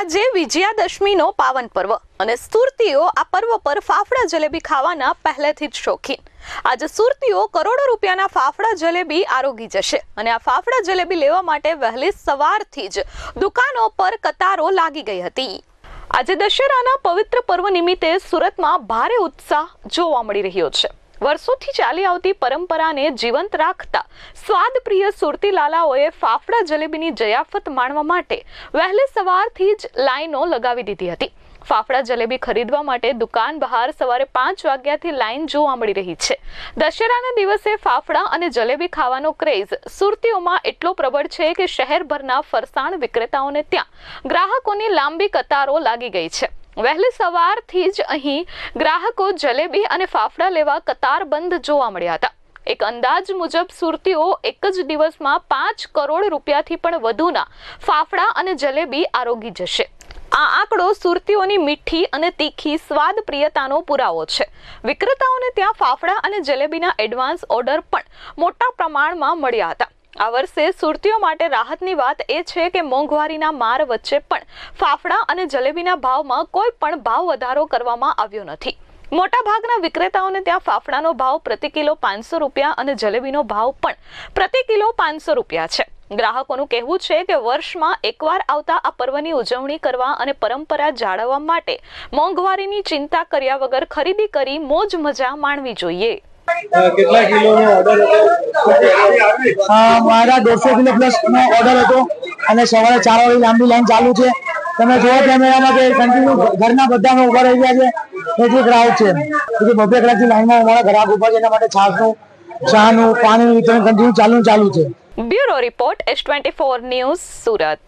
આજે વિજયાદશમીનો પાવન પર્વ અને સુરતીઓ આ પર્વ પર ફાફડા જલેબી ખાવાના પહેલેથી જ શોખીન. આજે સુરતીઓ કરોડો રૂપિયાના ફાફડા જલેબી આરોગી જશે અને આ ફાફડા જલેબી લેવા માટે વહેલી સવારથી જ દુકાનો પર કતારો લાગી ગઈ હતી. આજે દશેરાના પવિત્ર પર્વ નિમિત્તે સુરતમાં ભારે ઉત્સાહ જોવા મળી રહ્યો છે. વર્ષોથી ચાલી આવતી પરંપરાને જીવંત રાખતા સ્વાદપ્રિય સુરતી લાલાઓએ ફાફડા જલેબીની જયાફત માણવા માટે વહેલી સવારથી જ લાઈનો લગાવી દીધી હતી. ફાફડા જલેબી ખરીદવા માટે દુકાન બહાર સવારે પાંચ વાગ્યાથી લાઈન જોવા મળી રહી છે. દશેરાના દિવસે ફાફડા અને જલેબી ખાવાનો ક્રેઝ સુરતીઓમાં એટલો પ્રબળ છે કે શહેરભરના ફરસાણ વિક્રેતાઓને ત્યાં ગ્રાહકોની લાંબી કતારો લાગી ગઈ છે. વહેલી સવારથી જ અહીં ગ્રાહકો જલેબી અને ફાફડા લેવા કતારબંધ જોવા મળ્યા હતા. એક અંદાજ મુજબ સુરતીઓ એક જ દિવસમાં પાંચ કરોડ રૂપિયાથી પણ વધુના ફાફડા અને જલેબી આરોગી જશે. આ આંકડો સુરતીઓની મીઠી અને તીખી સ્વાદ પ્રિયતાનો પુરાવો છે. વિક્રેતાઓને ત્યાં ફાફડા અને જલેબીના એડવાન્સ ઓર્ડર પણ મોટા પ્રમાણમાં મળ્યા હતા. આ વર્ષે સુરતીઓ માટે રાહતની વાત એ છે કે મોંઘવારીના માર વચ્ચે પણ ફાફડા અને જલેબીના ભાવમાં કોઈ પણ ભાવ વધારો કરવામાં આવ્યો નથી. મોટાભાગના વિક્રેતાઓને ત્યાં ફાફડાનો ભાવ પ્રતિ કિલો પાંચસો રૂપિયા અને જલેબીનો ભાવ પણ પ્રતિ કિલો પાંચસો રૂપિયા છે. ગ્રાહકોનું કહેવું છે કે વર્ષમાં એકવાર આવતા આ પર્વની ઉજવણી કરવા અને પરંપરા જાળવવા માટે મોંઘવારીની ચિંતા કર્યા વગર ખરીદી કરી મોજ મજા માણવી જોઈએ. કેટલા કિલોનો ઓર્ડર હતો? મારા દોઢસો કિલો પ્લસ નો ઓર્ડર હતો અને સવારે ચાર વાગે લાંબી લાઈન ચાલુ છે. તમે જોવો કેમેરામાં કે કન્ટિન્યુ ઘરના બધામાં ઊભા રહી ગયા છે. એટલી ગ્રાહક છે. એટલે બબે કલાકથી લાઈનમાં અમારા ગ્રાહક ઊભા છે. એના માટે છાશનું ચાનું પાણીનું વિતરણ કન્ટિન્યુ ચાલુ ચાલુ છે. Bureau report S twenty four news Surat.